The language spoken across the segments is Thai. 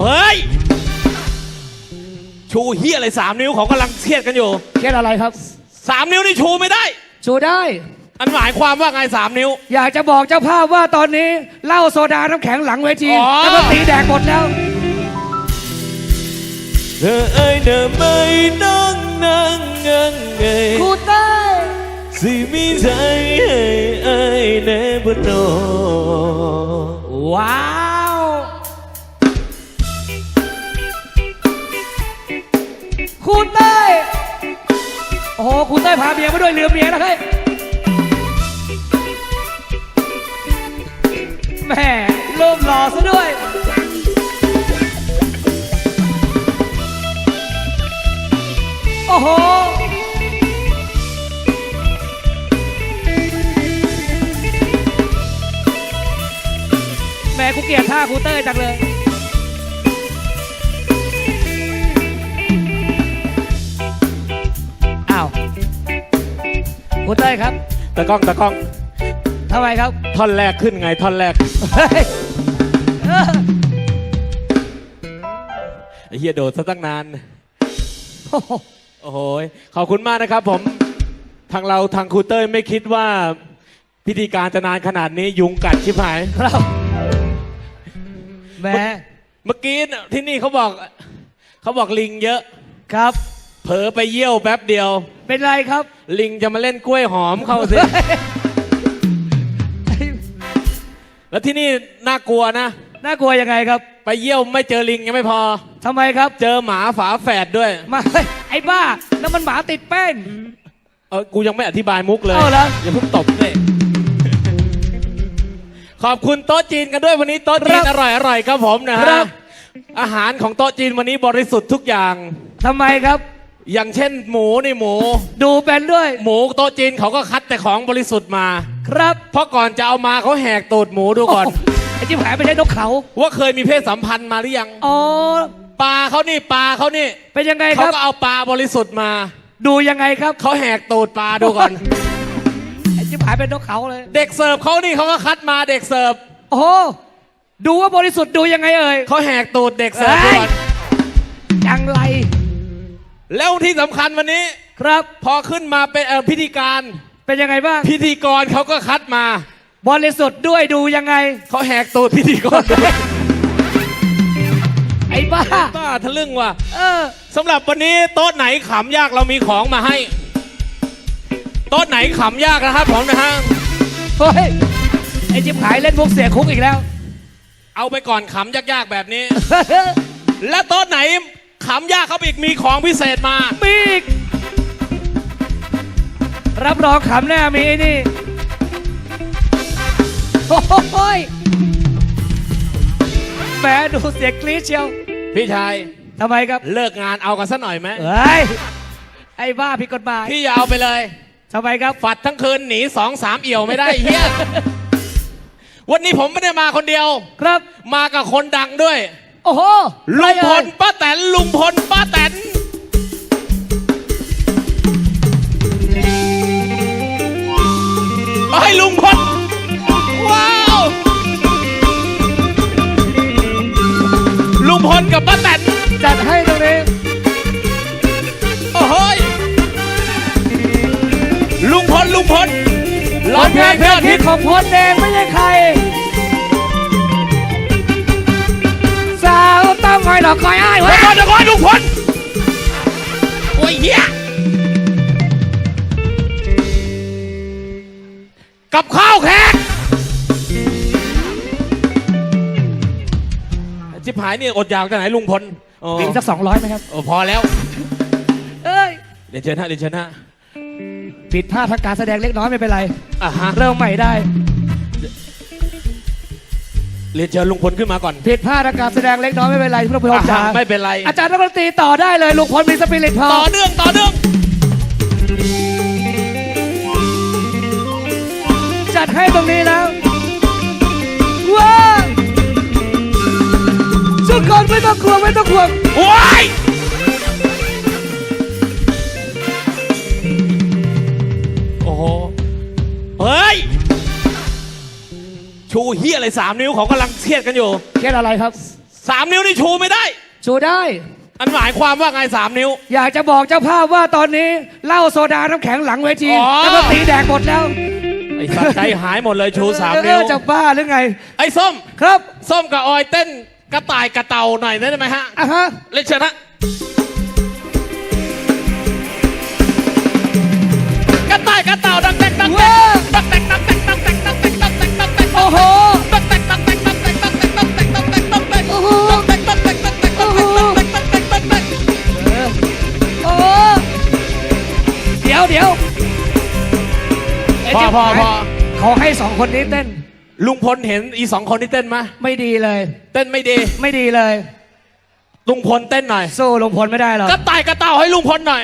เฮ้ย ชูเฮียอะไรสามนิ้วเขากำลังเครียดกันอยู่เครียดอะไรครับ สามนิ้วนี่ชูไม่ได้ ชูได้ อันหมายความว่าไงสามนิ้ว อยากจะบอกเจ้าภาพว่าตอนนี้เหล้าโซดาน้ำแข็งหลังเวทีอ๋อ แล้วก็ตีแดกหมดแล้วเธอเอ้ยเธอไม่นั่งนั่งงังไงครูเต้ยสิมีใจให้ไอ้ายแน่บนนอ ว้า ฮ้ยพาเมียมาด้วยลืมเมียนะเฮ้ยแม่เริ่มหล่อซะด้วยโอ้โหแม่กูเกลียดท่าคูเต้ยจังเลย ครูเต้ยครับตะกล้องตะกล้องทำไมครับ ท่อนแรกขึ้นไงท่อนแรกเฮ้ยเออไอ้เฮียโดดซะตั้งนาน โอ้โหโอ้โหยขอบคุณมากนะครับผม ทางเราทางครูเต้ยไม่คิดว่า พิธีการจะนานขนาดนี้ยุงกัดชิบหาย ครับ แหม่เมื่อกี้น่ะที่นี่เขาบอก เขาบอกลิงเยอะ ครับ เผลอไปเยี่ยวแป๊บเดียว เป็นไรครับ ลิงจะมาเล่นกล้วยหอมเข้าสิ แล้วที่นี่น่ากลัวนะ น่ากลัวยังไงครับไปเยี่ยวไม่เจอลิงยังไม่พอ ทำไมครับเจอหมาฝาแฝดด้วย มา ไอ้บ้านั่นมันหมาติดแป้ง เออ กูยังไม่อธิบายมุกเลยเอาเหรออ ย่าเพิ่งตบเลยขอบคุณโต๊ะจีนกันด้วยวันนี้โต๊ะจีนอร่อยอร่อยครับผมนะครัฮะบ อาหารของโต๊ะจีนวันนี้บริสุทธิ์ทุกอย่าง ทำไมครับ อย่างเช่นหมูนี่หมู ดูเป็นด้วย หมูโต๊ะจีนเขาก็คัดแต่ของบริสุทธิ์มา ครับเพราะก่อนจะเอามาเขาแหกตูดหมูดูก่อนโโหไอ้ที่หายไปใช่นกเขา ว่าเคยมีเพศสัมพันธ์มาหรือยังอ๋อ ปลาเขานี่ปลาเขานี่เป็นยังไงคเขารับ ก็เอาปลาบริสุทธิ์มา ดูยังไงครับ เขาแหกตูดปลาดูก่อน ไอ้ที่หายเป็นนกเขาเลย เด็กเสิร์ฟเขานี่เขาก็คัดมาเด็กเสิร์ฟโอ้โหดูว่าบริสุทธิ์ดูยังไงเอ่ย เขาแหกตูดเด็กเสิร์ฟดูก่อนยังไร แล้วที่สำคัญวันนี้ ครับพอขึ้นมาเป็นเอ่อพิธีการเป็นยังไงบ้างพิธีกรเขาก็คัดมาบริสุทธิ์ด้วยดูยังไง เขาแหกตูดพิธีกรด้วยไอ้บ้า บ้าทะลึ่งว่ะเออ สำหรับวันนี้โต๊ะไหนขำยากเรามีของมาให้ โต๊ะไหนขำยากนะครับผมนะฮะเฮ้ย ไอ้จิบหายเล่นมุกเสียคุกอีกแล้ว เอาไปก่อนขำยากๆแบบนี้ และโต๊ะไหนขำยากเขาอีกมีของพิเศษมา มีอีกรับรองขำแน่มีไอ้นี่โอ้ยแหมดูเสียงกรี๊ดเชียวพี่ชายทำไมครับเลิกงานเอากันสักหน่อยไหมเฮ้ยไอ้บ้าผิดกฎหมายพี่อย่าเอาไปเลยทำไมครับฝัดทั้งคืนหนีสองสามเอี่ยวไม่ได้เฮียวันนี้ผมไม่ได้มาคนเดียว ครับ มากับคนดังด้วย โอ้โหลุงพใครลเอ่ยป้าแตนลุงพลป้าแตนไอ้ยลุงพลว้าวลุงพลกับป้าแตนจัดให้ตรงนี้โอ้โหยลุงพลลุงพลร้องเพลงเพลยองดฮิฮิตตของพลเองไม่ใช่ใคร องคอยหลอกคอยอ้ายเดี๋วะยวก่อนเดี๋ยวก่อนลุงพลโอ้ยเฮียกับข้าวแขกจิบหายนี่อดอยากจากไหนลุงพลโอ้บินสักสองร้อยไหมครับ โอ้พอแล้วเอ้ยเดี๋ยวเชิญฮะเดี๋ยวเชิญฮะผิดพลาดทางการแสดงเล็กน้อยไม่เป็นไร อะฮะ เริ่มใหม่ได้ เรียนเชิญลุงพลขึ้นมาก่อน ผิดพลาดทางการแสดงเล็กน้อยไม่เป็นไรพระพุทธอะเจ้าฮะไม่เป็นไร อาจารย์นักดนตรีต่อได้เลยลุงพลมีสปิริตพอต่อเนื่องต่อเนื่อง จัดให้ตรงนี้แล้วว้าชุดคนไม่ต้องกลัวไม่ต้องกลัวว้าย ชูเฮียอะไรสามนิ้วเขากำลังเครียดกันอยู่เครียดอะไรครับสามนิ้วนี่ชูไม่ได้ ชูได้ อันหมายความว่าไงสามนิ้ว อยากจะบอกเจ้าภาพว่าตอนนี้เหล้าโซดาน้ำแข็งหลังเวทีอ๋อ แล้วก็ตีแดกหมดแล้วไอ้สัตว์ใจหายหมดเลยชูสามเออนิ้วจะบ้าหรือไง ไอ้ส้ม ครับส้มกับออยเต้นกระต่ายกระเต่าหน่อยได้ไหมฮะอะฮะเล่นเชิญฮะกระต่ายกระเต่าดังแตกดังแตกดังแตก ยวเดี๋ยวไอ้พอเจ้าพอพอเขาให้สองคนนี้เต้น ลุงพลเห็นอีสองคนที่เต้นไหมไม่ดีเลย เต้นไม่ดี ไม่ดีเลย ลุงพลเต้นหน่อยสู้ลงพลไม่ได้หรอกกระต่ายกระเต่าให้ลุงพลหน่อย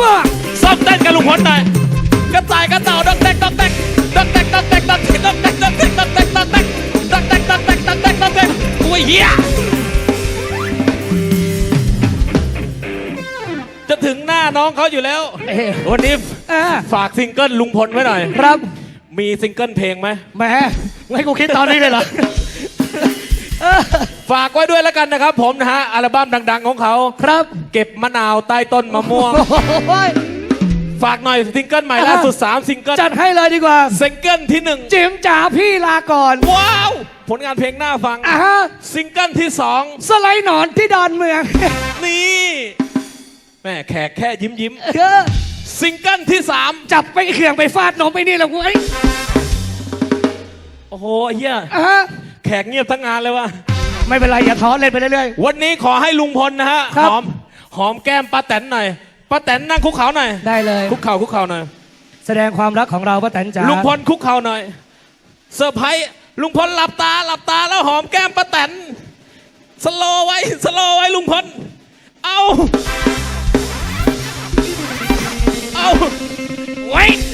ว้าซ้อมเต้นกับลุงพลหน่อยกระต่ายกระเต่าดังแตกดังแตกดังแตกดังแตกดังแตกดังแตกดังแตกดังแตกดังแตกดังแตกดังแตกดังแตกดังแตกโอ้ยเฮียจะถึงหน้า น้องเขาอยู่แล้วเอ๊ะวันนี้อ่าฝากซิงเกิลลุงพลไว้หน่อย ครับมีซิงเกิลเพลงไหม แหมให้กูคิดตอนนี้เลยเหรอเออฝากไว้ด้วยแล้วกันนะครับผมนะฮะ อัลบั้มดังๆของเขา ครับเก็บมะนาวใต้ต้นมะม่วง โอ้ย ฝากหน่อยซิงเกิลใหม่อะล่าสุด 3 ซิงเกิลจัดให้เลยดีกว่า ซิงเกิลที่หนึ่งจิ๋มจ๋าพี่ลาก่อนว้าว ผลงานเพลงหน้าฟัง อะฮะซิงเกิลที่สองสไลด์หนอนที่ดอนเมืองนี่ แม่แขกแค่ยิ้มยิ้มเออๆซิงเกิลที่สามจับไปเขื่องไปฟาดนมไปนี่แหละกูไอ้ยโอ้โหเฮียอะฮะแขกเงียบทั้งงานเลยว่ะไม่เป็นไรอย่าท้อเล่นไปเรื่อย วันนี้ขอให้ลุงพลนะฮะครัหบอมหอมแก้มป้าแตนหน่อยป้าแตนนั่งคุกเข่าหน่อยๆ ได้เลย คุกเข่าคุกเข่าหน่อยแสดงความรักของเราป้าแตนจ๋าลุงพลคุกเข่าหน่อยเซอร์ไพรส์ลุงพลหลับตาหลับตาแล้วหอมแก้มป้าแตนสโลว์ไว้สโลว์ไว้ลุงพลเอา Oh, wait!